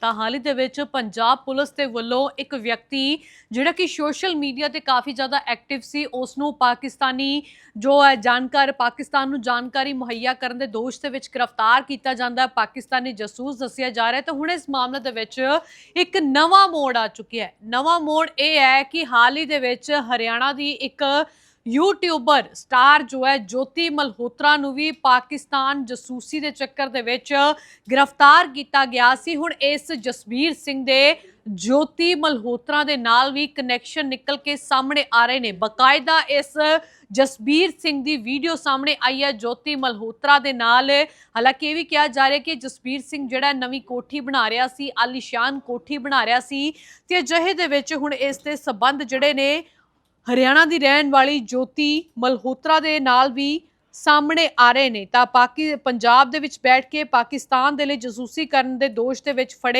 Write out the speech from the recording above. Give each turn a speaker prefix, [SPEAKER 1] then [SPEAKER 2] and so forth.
[SPEAKER 1] ਤਾਂ ਹਾਲ ਹੀ ਦੇ ਵਿੱਚ ਪੰਜਾਬ ਪੁਲਿਸ ਦੇ ਵੱਲੋਂ ਇੱਕ ਵਿਅਕਤੀ ਜਿਹੜਾ ਕਿ ਸੋਸ਼ਲ ਮੀਡੀਆ ਤੇ ਕਾਫੀ ਜ਼ਿਆਦਾ ਐਕਟਿਵ ਸੀ ਉਸ ਨੂੰ ਪਾਕਿਸਤਾਨੀ ਜੋ ਹੈ ਜਾਣਕਾਰ, ਪਾਕਿਸਤਾਨ ਨੂੰ ਜਾਣਕਾਰੀ ਮੁਹੱਈਆ ਕਰਨ ਦੇ ਦੋਸ਼ ਦੇ ਵਿੱਚ ਗ੍ਰਿਫਤਾਰ ਕੀਤਾ ਜਾਂਦਾ ਹੈ। ਪਾਕਿਸਤਾਨੀ ਜਾਸੂਸ ਦੱਸਿਆ ਜਾ ਰਿਹਾ ਹੈ। ਤਾਂ ਹੁਣ ਇਸ ਮਾਮਲੇ ਦੇ ਵਿੱਚ ਇੱਕ ਨਵਾਂ ਮੋੜ ਆ ਚੁੱਕਿਆ ਹੈ। ਨਵਾਂ ਮੋੜ ਇਹ ਹੈ ਕਿ ਹਾਲ ਹੀ ਦੇ ਵਿੱਚ ਹਰਿਆਣਾ ਦੀ ਇੱਕ ਯੂਟਿਊਬਰ ਸਟਾਰ ਜੋ ਹੈ ਜੋਤੀ ਮਲਹੋਤਰਾ ਨੂੰ ਵੀ ਪਾਕਿਸਤਾਨ ਜਸੂਸੀ ਦੇ ਚੱਕਰ ਦੇ ਵਿੱਚ ਗ੍ਰਿਫਤਾਰ ਕੀਤਾ ਗਿਆ ਸੀ। ਹੁਣ ਇਸ ਜਸਬੀਰ ਸਿੰਘ ਦੇ ਜੋਤੀ ਮਲਹੋਤਰਾ ਦੇ ਨਾਲ ਵੀ ਕਨੈਕਸ਼ਨ ਨਿਕਲ ਕੇ ਸਾਹਮਣੇ ਆ ਰਹੇ ਨੇ। ਬਕਾਇਦਾ ਇਸ ਜਸਬੀਰ ਸਿੰਘ ਦੀ ਵੀਡੀਓ ਸਾਹਮਣੇ ਆਈ ਹੈ ਜੋਤੀ ਮਲਹੋਤਰਾ ਦੇ ਨਾਲ। ਹਾਲਾਂਕਿ ਇਹ ਵੀ ਕਿਹਾ ਜਾ ਰਿਹਾ ਕਿ ਜਸਬੀਰ ਸਿੰਘ ਜਿਹੜਾ ਨਵੀਂ ਕੋਠੀ ਬਣਾ ਰਿਹਾ ਸੀ, ਆਲੀਸ਼ਾਨ ਕੋਠੀ ਬਣਾ ਰਿਹਾ ਸੀ ਤੇ ਅਜਿਹੇ ਦੇ ਵਿੱਚ ਹੁਣ ਇਸ ਦੇ ਸਬੰਧ ਜਿਹੜੇ ਨੇ ਹਰਿਆਣਾ ਦੀ ਰਹਿਣ ਵਾਲੀ ਜੋਤੀ ਮਲਹੋਤਰਾ ਦੇ ਨਾਲ ਵੀ ਸਾਹਮਣੇ ਆ ਰਹੇ ਨੇ। ਤਾਂ ਪਾਕਿ ਪੰਜਾਬ ਦੇ ਵਿੱਚ ਬੈਠ ਕੇ ਪਾਕਿਸਤਾਨ ਦੇ ਲਈ ਜਸੂਸੀ ਕਰਨ ਦੇ ਦੋਸ਼ ਦੇ ਵਿੱਚ ਫੜੇ